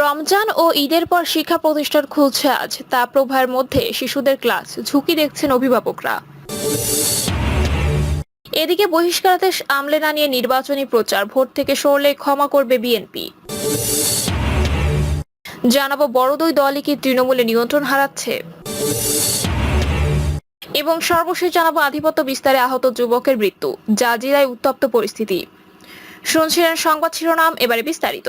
রমজান ও ঈদের পর শিক্ষা প্রতিষ্ঠান খুলছে আজ। তা প্রভাবের মধ্যে শিশুদের ক্লাস, ঝুঁকি দেখছেন অভিভাবকরা। এদিকে বহিষ্কারাদেশ আমলে না নিয়ে নির্বাচনী প্রচার, ভোট থেকে সরলে ক্ষমা করবে বিএনপি। জানাব, বড় দুই দলই কি তৃণমূলে নিয়ন্ত্রণ হারাচ্ছে? এবং সর্বশেষ জানাব, আধিপত্য বিস্তারে আহত যুবকের মৃত্যু, জাজিরায় উত্তপ্ত পরিস্থিতি। শুনছিলেন সংবাদ শিরোনাম, এবারে বিস্তারিত।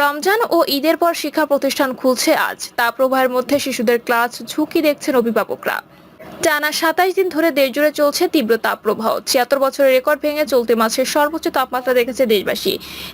রমজান ও ঈদের পর শিক্ষা প্রতিষ্ঠান খুলছে আজ। তা প্রবাহের মধ্যে শিশুদের ক্লাস, ঝুঁকি দেখছেন অভিভাবকরা। টানা সাতাশ দিন ধরে দেশ জুড়ে চলছে তীব্র তাপপ্রবাহ। ছিয়াত্তর বছরের রেকর্ড ভেঙে চলতি মাসের সর্বোচ্চ তাপমাত্রা দেখেছে দেশবাসী।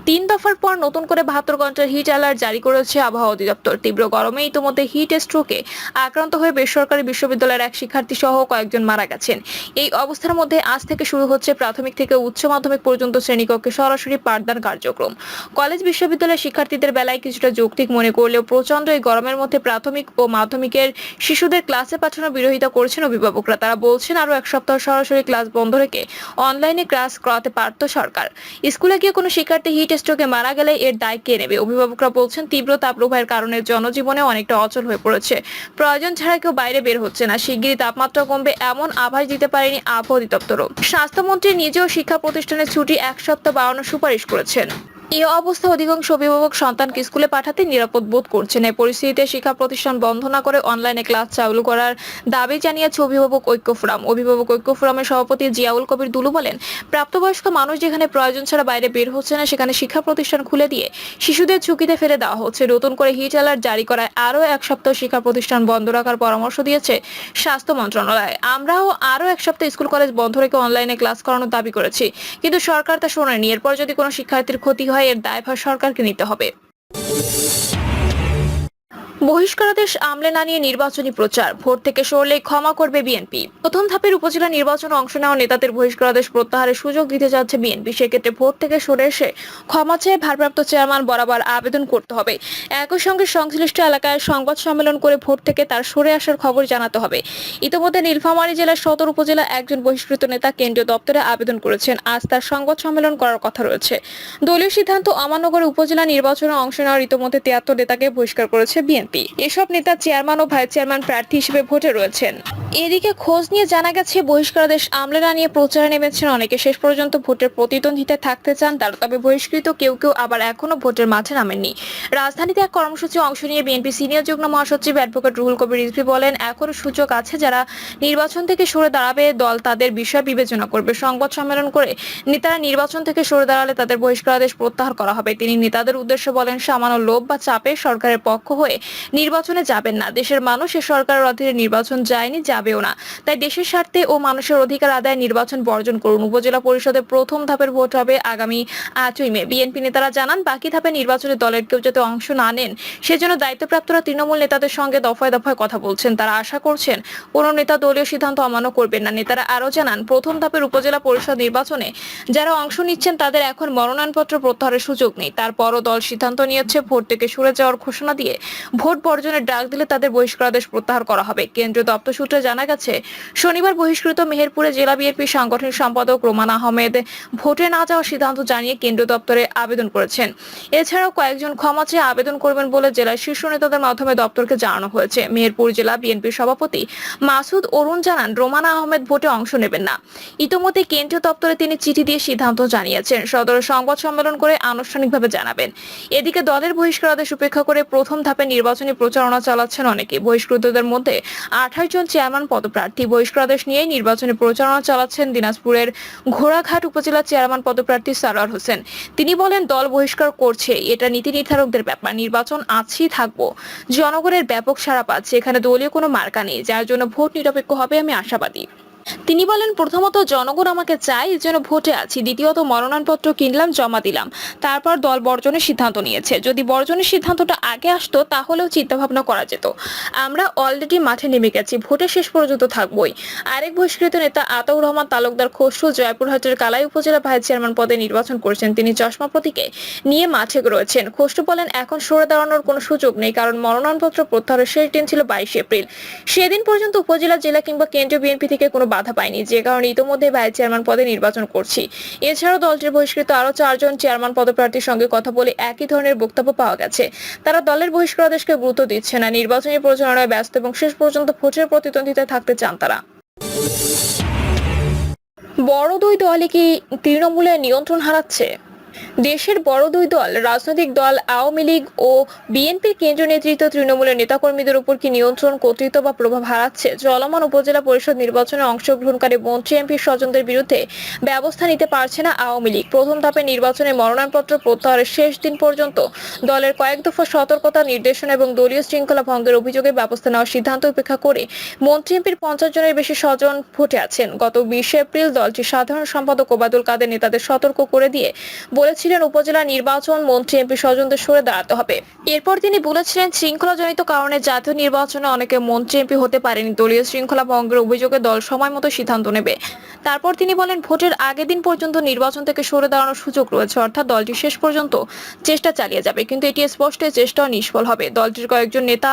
তিন দফার পর নতুন করে বাহাত্তর ঘণ্টার হিট অ্যালার্ট জারি করেছে আবহাওয়া অধিদপ্তর। তীব্র গরমে ইতিমধ্যে হিট স্ট্রোকে আক্রান্ত হয়ে বেসরকারি বিশ্ববিদ্যালয়ের এক শিক্ষার্থী সহ কয়েকজন মারা গেছেন। এই অবস্থার মধ্যে আজ থেকে শুরু হচ্ছে প্রাথমিক থেকে উচ্চ মাধ্যমিক পর্যন্ত শ্রেণীকক্ষে সরাসরি পাঠদান কার্যক্রম। কলেজ বিশ্ববিদ্যালয়ের শিক্ষার্থীদের বেলায় কিছুটা যৌক্তিক মনে করলেও প্রচণ্ড এই গরমের মধ্যে প্রাথমিক ও মাধ্যমিকের শিশুদের ক্লাসে পাঠানোর বিরোধিতা করছেন অভিভাবকরা, তারা বলছেন আরও এক সপ্তাহ সরাসরি ক্লাস বন্ধ রেখে অনলাইনে ক্লাস করাতে পারত সরকার। স্কুলে গিয়ে কোনো শিক্ষার্থী হিট স্ট্রোকে মারা গেলে এর দায় কে নেবে? অভিভাবকরা বলছেন, তীব্র তাপপ্রবাহের কারণে জনজীবনে অনেকটা অচল হয়ে পড়েছে। প্রয়োজন ছাড়া কেউ বাইরে বের হচ্ছে না। শিগগিরই তাপমাত্রা কমবে এমন আভাস দিতে পারেনি আবহাওয়া অধিদপ্তরও। স্বাস্থ্যমন্ত্রী নিজেও শিক্ষা প্রতিষ্ঠানের ছুটি এক সপ্তাহ বাড়ানোর সুপারিশ করেছেন। এই অবস্থা অধিকাংশ অভিভাবক সন্তানকে স্কুলে পাঠাতে নিরাপদ বোধ করছেন। এই পরিস্থিতিতে শিক্ষা প্রতিষ্ঠান বন্ধ না করে অনলাইনে ক্লাস চালু করার দাবি জানিয়েছে অভিভাবক ঐক্য ফোরাম। অভিভাবক ঐক্য ফোরামের সভাপতি জিয়াউল কবির দুলু বলেন, প্রাপ্তবয়স্ক মানুষ যেখানে প্রয়োজন ছাড়া বাইরে বের হচ্ছে না, সেখানে শিক্ষা প্রতিষ্ঠান খুলে দিয়ে শিশুদের ঝুঁকিতে ফেলে দেওয়া হচ্ছে। নতুন করে হিট অ্যালার্ট জারি করায় আরও এক সপ্তাহ শিক্ষা প্রতিষ্ঠান বন্ধ রাখার পরামর্শ দিয়েছে স্বাস্থ্য মন্ত্রণালয়। আমরাও আরও এক সপ্তাহ স্কুল কলেজ বন্ধ রেখে অনলাইনে ক্লাস করানোর দাবি করেছি, কিন্তু সরকার তা শোনেনি এরপর যদি কোনো শিক্ষার্থীর ক্ষতি হয় এর দায়ভার সরকারকে নিতে হবে। বহিষ্কারাদেশ আমলে না নিয়ে নির্বাচনী প্রচার। ভোট থেকে সরলে ক্ষমা করবে বিএনপি। প্রথম ধাপের উপজেলা নির্বাচনে অংশ নেওয়া নেতাদের বহিষ্কারাদেশ প্রত্যাহারের সুযোগ দিতে যাচ্ছে বিএনপি। সেক্ষেত্রে ভোট থেকে সরে এসে ক্ষমা চেয়ে ভারপ্রাপ্ত চেয়ারম্যান বরাবর আবেদন করতে হবে। একই সঙ্গে সংশ্লিষ্ট এলাকায় সংবাদ সম্মেলন করে ভোট থেকে তার সরে আসার খবর জানাতে হবে। ইতিমধ্যে নীলফামারী জেলার সদর উপজেলা একজন বহিষ্কৃত নেতা কেন্দ্রীয় দপ্তরে আবেদন করেছেন। আজ তার সংবাদ সম্মেলন করার কথা রয়েছে। দলীয় সিদ্ধান্ত আমানগর উপজেলা নির্বাচনে অংশ নেওয়ার ইতিমধ্যে তিয়াত্তর নেতাকে বহিষ্কার করেছে বিএনপি। এসব নেতা চেয়ারম্যান ও ভাইস চেয়ারম্যান প্রার্থী হিসেবে ভোটে রয়েছেন। এদিকে খোঁজ নিয়ে জানা গেছে বহিষ্কারাদেশ আমলে না নিয়ে প্রচারে নেমেছেন অনেকে। শেষ পর্যন্ত ভোটের প্রতিদ্বন্দ্বিতায় থাকতে চান তারা, তবে বহিষ্কৃত কেউ কেউ আবার এখনও ভোটের মাঠে নামেননি। রাজধানীতে এক কর্মসূচি অংশ নিয়ে বিএনপি সিনিয়র যুগ্ম মহাসচিব অ্যাডভোকেট রুহুল কবির রিজভি বলেন, এখনও সুযোগ আছে যারা নির্বাচন থেকে সরে দাঁড়াবে, দল তাদের বিষয় বিবেচনা করবে। সংবাদ সম্মেলন করে নেতারা নির্বাচন থেকে সরে দাঁড়ালে তাদের বহিষ্কারাদেশ প্রত্যাহার করা হবে। তিনি নেতাদের উদ্দেশ্যে বলেন, সামান্য লোভ বা চাপে সরকারের পক্ষ হয়ে নির্বাচনে যাবেন না। দেশের মানুষ এ সরকারের অধীনে নির্বাচন যায়নি, যাবেও না। তাই দেশের স্বার্থে ও মানুষের অধিকার আদায় নির্বাচন বর্জন করুন। উপজেলা পরিষদের প্রথম ধাপের ভোট হবে আগামী আটই মে। বিএনপি নেতারা জানান, বাকি ধাপে নির্বাচনে দলের কেউ যাতে অংশ না নেন, সেজন্য দায়িত্বপ্রাপ্তরা তৃণমূল নেতাদের সঙ্গে দফায় দফায় কথা বলছেন। তারা আশা করছেন, কোনো নেতা দলীয় সিদ্ধান্ত অমান্য করবেন না। নেতারা আরও জানান, প্রথম ধাপের উপজেলা পরিষদ নির্বাচনে যারা অংশ নিচ্ছেন, তাদের এখন মনোনয়নপত্র প্রত্যাহারের সুযোগ নেই। তারপরও দল সিদ্ধান্ত নিয়েছে, ভোট থেকে সরে যাওয়ার ঘোষণা দিয়ে ভোট বর্জনের ডাক দিলে তাদের বহিষ্কারাদেশ প্রত্যাহার করা হবে। কেন্দ্রীয় দপ্তর সূত্রে জানা গেছে, শনিবার বহিষ্কৃত মেহেরপুরে জেলা বিএনপি সাংগঠনিক সম্পাদক রোমান আহমেদ ভোটে না যাওয়ার সিদ্ধান্ত জানিয়ে কেন্দ্রীয় দপ্তরে আবেদন করেছেন। এছাড়াও কয়েকজন ক্ষমা চেয়ে আবেদন করবেন বলে জেলার শীর্ষ নেতাদের মাধ্যমে দপ্তরকে জানানো হয়েছে। মেহেরপুর জেলা বিএনপির সভাপতি মাসুদ অরুণ জানান, রোমান আহমেদ ভোটে অংশ নেবেন না। ইতোমধ্যে কেন্দ্রীয় দপ্তরে তিনি চিঠি দিয়ে সিদ্ধান্ত জানিয়েছেন। সদর সংবাদ সম্মেলন করে আনুষ্ঠানিকভাবে জানাবেন। এদিকে দলের বহিষ্কারাদেশ উপেক্ষা করে প্রথম ধাপে নির্বাচনী প্রচারণা চালাচ্ছেন অনেকে। বহিষ্কৃতদের মধ্যে আঠাশ জন চেয়ারম্যান পদপ্রার্থী। বহিষ্কারাদেশ নিয়ে নির্বাচনী প্রচারণা চালাচ্ছেন দিনাজপুরের ঘোড়াঘাট উপজেলা চেয়ারম্যান পদপ্রার্থী সারার হোসেন। তিনি বলেন, দল বহিষ্কার করছে। এটা নীতি নির্ধারকদের ব্যাপার। নির্বাচন আছেই থাকব। জনগণের ব্যাপক সাড়া পাচ্ছে। এখানে দলীয় কোনো মার্কা নেই। যার জন্য ভোট নিরপেক্ষ হবে আমি আশাবাদী। তিনি বলেন, প্রথমত জনগণ আমাকে চাই এর জন্য ভোটে আছি, দ্বিতীয়ত মনোনয়নপত্র কিনলাম, জমা দিলাম। তারপর দল বর্জনের সিদ্ধান্ত নিয়েছে। যদি বর্জনের সিদ্ধান্তটা আগে আসতো, তাহলেও চিন্তাভাবনা করা যেত। আমরা অলরেডি মাঠে নেমে গেছি, ভোটে শেষ পর্যন্ত থাকবই। আরেক বহিষ্কৃত নেতা আতাউর রহমান তালুকদার খসরু জয়পুরহাটের কালাই উপজেলা ভাইস চেয়ারম্যান পদে নির্বাচন করেছেন। তিনি চশমা প্রতীকে নিয়ে মাঠে রয়েছেন। খসরু বলেন, এখন সরে দাঁড়ানোর কোনো সুযোগ নেই, কারণ মনোনয়নপত্র প্রত্যাহারের শেষ দিন ছিল বাইশে এপ্রিল। সেদিন পর্যন্ত উপজেলা, জেলা কিংবা কেন্দ্রীয় বিএনপি থেকে কোনো বাধা পায়নি। যে কারণে ইতোমধ্যে ভাইস চেয়ারম্যান পদে নির্বাচন করছি। এছাড়াও দলটির বহিষ্কৃত আরও চারজন চেয়ারম্যান পদপ্রার্থীর সঙ্গে কথা বলে একই ধরনের বক্তব্য পাওয়া গেছে। তারা দলের বহিষ্কৃতদেশকে গুরুত্ব দিচ্ছে না। নির্বাচনী প্রচারণায় ব্যস্ত এবং শেষ পর্যন্ত ভোটের প্রতিদ্বন্দ্বিতায় থাকতে চান তারা। বড় দুই দলে কি তৃণমূলের নিয়ন্ত্রণ হারাচ্ছে? দেশের বড় দুই দল, রাজনৈতিক দল আওয়ামী লীগ ও বিএনপির কেন্দ্রীয় নেতৃত্ব তৃণমূলের নেতাকর্মীদের উপর কি নিয়ন্ত্রণ, কর্তৃত্ব বা প্রভাব হারাচ্ছে? চলমান উপজেলা পরিষদ নির্বাচনে অংশগ্রহণকারী মন্ত্রী এমপি স্বজনদের বিরুদ্ধে ব্যবস্থা নিতে পারছে না আওয়ামী লীগ। প্রথম ধাপে নির্বাচনে মনোনয়নপত্র প্রত্যাহারের শেষ দিন পর্যন্ত দলের কয়েক দফা সতর্কতা, নির্দেশনা এবং দলীয় শৃঙ্খলা ভঙ্গের অভিযোগে ব্যবস্থা নেওয়ার সিদ্ধান্ত উপেক্ষা করে মন্ত্রী এমপির পঞ্চাশ জনের বেশি স্বজন ভোটে আছেন। গত বিশে এপ্রিল দলটি সাধারণ সম্পাদক ওবায়দুল কাদের নেতাদের সতর্ক করে দিয়ে বলেছিলেন উপজেলা নির্বাচন মন্ত্রী এমপি স্বজনদের সরে দাঁড়াতে হবে। এরপর তিনি বলেছিলেন, শৃঙ্খলাজনিত কারণে জাতীয় নির্বাচনে অনেকে মন্ত্রী এমপি হতে পারেনি। দলীয় শৃঙ্খলা ভঙ্গের অভিযোগে দল সময় মতো সিদ্ধান্ত নেবে। তারপর তিনি বলেন, ভোটের আগের দিন পর্যন্ত নির্বাচন থেকে সরে দাঁড়ানোর সুযোগ রয়েছে। অর্থাৎ দলটি শেষ পর্যন্ত চেষ্টা চালিয়ে যাবে। কিন্তু এটি স্পষ্ট এই চেষ্টাও নিষ্ফল হবে। দলটির কয়েকজন নেতা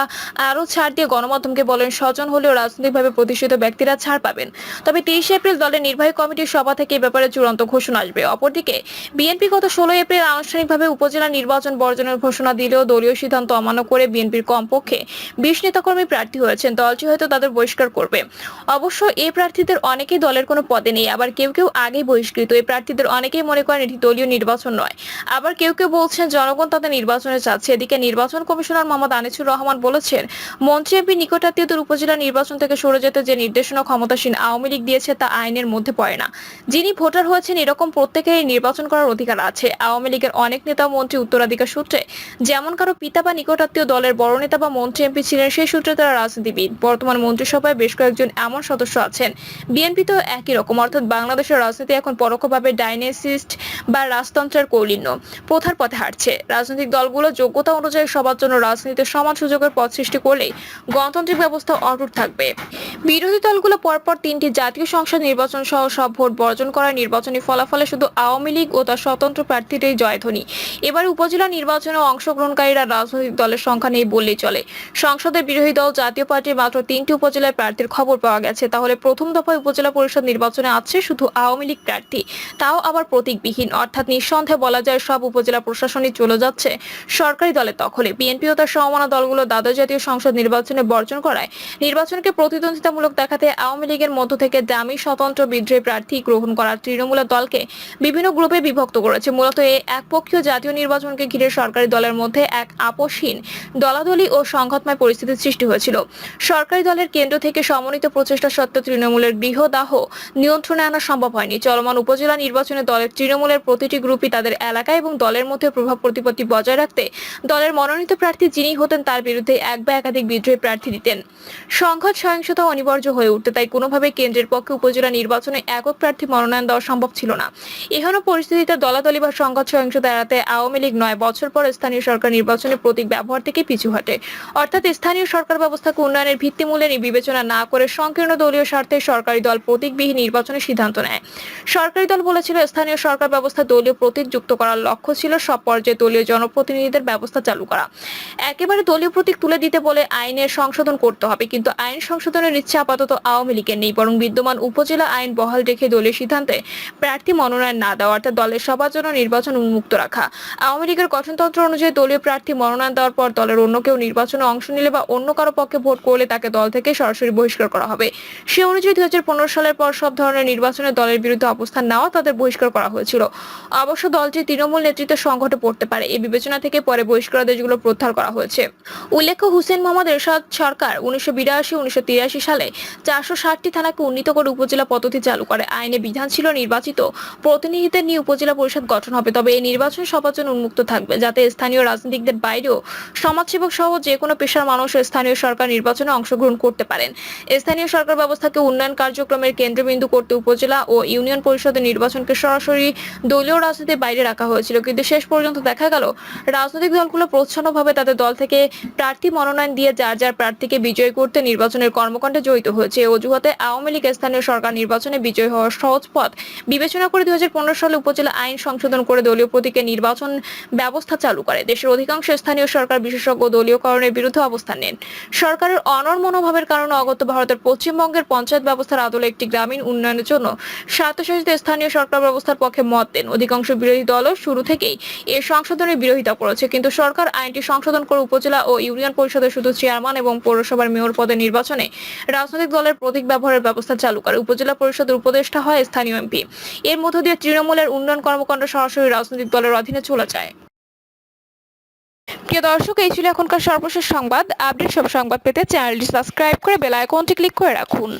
আরও ছাড় দিয়ে গণমাধ্যমকে বলেন, স্বজন হলেও রাজনৈতিকভাবে প্রতিষ্ঠিত ব্যক্তিরা ছাড় পাবেন। তবে তেইশে এপ্রিল দলের নির্বাহী কমিটির সভা থেকে এ ব্যাপারে চূড়ান্ত ঘোষণা আসবে। অপরদিকে, বিএনপি গত ষোলোই এপ্রিল আনুষ্ঠানিকভাবে উপজেলা নির্বাচন বর্জনের ঘোষণা দিলেও দলীয় সিদ্ধান্ত অমান্য করে বিএনপির কমপক্ষে বিশ নেতাকর্মী প্রার্থী হয়েছেন। দলটি হয়তো তাদের বহিষ্কার করবে। অবশ্য এই প্রার্থীদের অনেকেই দলের কোনো পদে নেই। আবার কেউ কেউ আগেই বহিষ্কৃত। এই প্রার্থীদের অনেকেই মনে করেন এটি দলীয় নির্বাচন নয়। আবার কেউ কেউ বলছেন, জনগণ তাদের নির্বাচনে চাচ্ছে। এদিকে নির্বাচন কমিশনার মোহাম্মদ আনিসুর রহমান বলেছেন, মন্ত্রী এমপি নিকটাত্মীয়দের উপজেলা নির্বাচন থেকে সরে যেতে যে নির্দেশনা ক্ষমতাসীন আওয়ামী লীগ দিয়েছে তা আইনের মধ্যে পড়ে না। যিনি ভোটার হয়েছেন, এরকম প্রত্যেকেরই নির্বাচন করার অধিকার আছে। আওয়ামী লীগের অনেক নেতা মন্ত্রী উত্তরাধিকার সূত্রে, যেমন কারও পিতা বা নিকটাত্মীয় দলের বড় নেতা বা মন্ত্রী এমপি ছিলেন, সেই সূত্রে তারা রাজনীতিবিদ। বর্তমান মন্ত্রিসভায় বেশ কয়েকজন এমন সদস্য আছেন। বিএনপি তো একই রকম, অর্থাৎ বাংলাদেশের রাজনীতি এখন পরোক্ষভাবে ডাইনেসিস্ট বা রাজতন্ত্রের কৌলিন্য। প্রথার পথে হাঁটছে। রাজনৈতিক দলগুলো যোগ্যতা অনুযায়ী সবার জন্য রাজনীতিতে সমান সুযোগের পথ সৃষ্টি করলেই গণতান্ত্রিক ব্যবস্থা অটুট থাকবে। বিরোধী দলগুলো পরপর তিনটি জাতীয় সংসদ নির্বাচন সহ সব ভোট বর্জন করার নির্বাচনী ফলাফলে শুধু আওয়ামী লীগ ও তার স্বতন্ত্র প্রার্থীরাই জয়ধ্বনি। এবার উপজেলা নির্বাচনে অংশগ্রহণকারীরা রাজনৈতিক দলের সংখ্যা নেই বললেই চলে। সংসদের বিরোধী দল জাতীয় পার্টির মাত্র তিনটি উপজেলায় প্রার্থীর খবর পাওয়া গেছে। তাহলে প্রথম দফায় উপজেলা পরিষদ নির্বাচনে আছে শুধু আওয়ামী লীগ প্রার্থী। তাও আবার প্রতীকবিহীন। অর্থাৎ নিঃসন্দেহে বলা যায় সব উপজেলা প্রশাসনই চলে যাচ্ছে সরকারি দলের দখলে। বিএনপি ও তার সমমনা দলগুলো দ্বাদশ জাতীয় সংসদ নির্বাচনে বর্জন করায়। নির্বাচনকে প্রতিদ্বন্দ্বিতামূলক দেখাতে আওয়ামী লীগের মধ্য থেকে দামি স্বতন্ত্র বিদ্রোহী প্রার্থী গ্রহণ করার তৃণমূল দলকে বিভিন্ন গ্রুপে বিভক্ত করেছে। মূলত এই একপক্ষীয় জাতীয় নির্বাচনকে ঘিরে সরকারি দলের মধ্যে এক আপোষহীন দলাদলি ও সংঘাতময় পরিস্থিতির সৃষ্টি হয়েছিল। সরকারি দলের কেন্দ্র থেকে সমন্বিত প্রচেষ্টা সত্ত্বেও তৃণমূলের গৃহদাহ নিয়ন্ত্রণে আনা সম্ভব হয়নি। চলমান উপজেলা নির্বাচনে দলের তৃণমূলের প্রতিটি গ্রুপই তাদের এলাকা এবং দলের মধ্যে প্রভাব প্রতিপত্তি বজায় রাখতে দলের মনোনীত প্রার্থী যিনি হতেন তার বিরুদ্ধে এক বা একাধিক বিদ্রোহী প্রার্থী দিতেন। সংঘাত সহিংসতা অনিবার্য হয়ে উঠতে তাই কোনোভাবে কেন্দ্রের পক্ষে উপজেলা নির্বাচনে একক প্রার্থী মনোনয়ন দেওয়া সম্ভব ছিল না। এহেন পরিস্থিতিতে দলাদলি বা সংঘাত সহিংসতা এড়াতে আওয়ামী লীগ নয় বছর পর স্থানীয় সরকার নির্বাচনে প্রতীক ব্যবহার থেকে পিছু হটে। অর্থাৎ স্থানীয় সরকার ব্যবস্থাকে উন্নয়নের ভিত্তিমূল্যে বিবেচনা না করে সংকীর্ণ দলীয় স্বার্থে সরকারি দল প্রতীকবিহীন নির্বাচনের সিদ্ধান্ত নেয়। সরকারি দল বলেছিল, স্থানীয় সরকার ব্যবস্থা দলীয় প্রতীক যুক্ত করার লক্ষ্য ছিল সব পর্যায়ে দলীয় জনপ্রতিনিধিদের ব্যবস্থা চালু করা। একেবারে দলীয় প্রতীক তুলে দিতে বলে আইনের সংশোধন করতে হবে, কিন্তু আইন সংশোধনের ইচ্ছা আপাতত আওয়ামী লীগের নেই, বরং বিদ্যমান উপজেলা আইন বহাল রেখে দলীয় সিদ্ধান্তে প্রার্থী মনোনয়ন না দেওয়া, অর্থাৎ দলের সবার জন্য নির্বাচন উন্মুক্ত রাখা। আওয়ামী লীগের গঠনতন্ত্র অনুযায়ী দলীয় প্রার্থী মনোনয়ন দেওয়ার পর দলের অন্য কেউ নির্বাচনে অংশ নিলে বা অন্য কারও পক্ষে ভোট করলে তাকে দল থেকে সরাসরি বহিষ্কার করা হবে। সে অনুযায়ী দুই সালের পর সব ধরনের নির্বাচনে দলের বিরুদ্ধে অবস্থান নেওয়া তাদের বহিষ্কার করা হয়েছিল। অবশ্য দলটি তৃণমূল নেতৃত্বের সংকটে পড়তে পারে। এই বিবেচনা থেকে পরে বহিষ্কার দেশগুলো প্রত্যাহার করা হয়েছে। উল্লেখ্য, হুসেন মোহাম্মদ এরশাদ সরকার উনিশশো বিরাশি, উনিশশো সালে চারশো ষাটটি থানাকে উন্নীত করে উপজেলা পদ্ধতি চালু করে। আইনে বিধান ছিল নির্বাচিত প্রতিনিধিদের নিয়ে উপজেলা পরিষদ গঠন হবে। তবে এই নির্বাচন সবার জন্য উন্মুক্ত থাকবে, যাতে স্থানীয় রাজনীতিকদের বাইরেও সমাজসেবক সহ যে কোনো পেশার মানুষ স্থানীয় সরকার নির্বাচনে অংশগ্রহণ করতে পারেন। স্থানীয় সরকার ব্যবস্থাকে উন্নয়ন কার্যক্রমের কেন্দ্রবিন্দু করতে উপজেলা ও ইউনিয়ন পরিষদের নির্বাচনকে সরাসরি দলীয় রাজনীতির বাইরে রাখা হয়েছিল। কিন্তু শেষ পর্যন্ত দেখা গেল, রাজনৈতিক দলগুলো প্রচ্ছন্নভাবে তাদের দল থেকে প্রার্থী মনোনয়ন দিয়ে যার যার প্রার্থীকে বিজয় করতে নির্বাচনের কর্মকাণ্ডে জড়িত হয়েছে। অজুহাতে আওয়ামী লীগ স্থানীয় সরকার নির্বাচনে বিজয় হওয়ার সহজ পথ বিবেচনা করে দুই হাজার পনেরো সালে উপজেলা আইন সংশোধন করে দলীয় প্রতীকে নির্বাচন ব্যবস্থা চালু করে। দেশের অধিকাংশ স্থানীয় সরকার বিশেষজ্ঞ দলীয়করণের বিরুদ্ধে অবস্থান নেন। সরকারের অনর মনোভাবের কারণে অগত ভারতের পশ্চিমবঙ্গের পঞ্চায়েত ব্যবস্থার আদলে একটি গ্রামীণ উন্নয়নের জন্য স্বায়ত্তশাসিত স্থানীয় সরকার ব্যবস্থার পক্ষে মত দেন। অধিকাংশ বিরোধী দলও শুরু থেকেই এর সংশোধনের বিরোধিতা করেছে। কিন্তু সরকার আইনটি সংশোধন করে উপজেলা ও ইউনিয়ন পরিষদের শুধু চেয়ারম্যান এবং পৌরসভার মেয়র পদে নির্বাচনে রাজনৈতিক দলের প্রতীক ব্যবহারের ব্যবস্থা চালু করে। উপজেলা পরিষদের উপদেষ্টা হয় স্থানীয় এমপি। এর মধ্য দিয়ে তৃণমূলের উন্নয়ন কর্মকাণ্ড সরাসরি রাজনৈতিক দলের অধীনে চলে যায়। প্রিয় দর্শক, এই ছিল এখনকার সর্বশেষ সংবাদ। আপডেট সব সংবাদ পেতে চ্যানেলটি সাবস্ক্রাইব করে বেল আইকনটি ক্লিক করে রাখুন।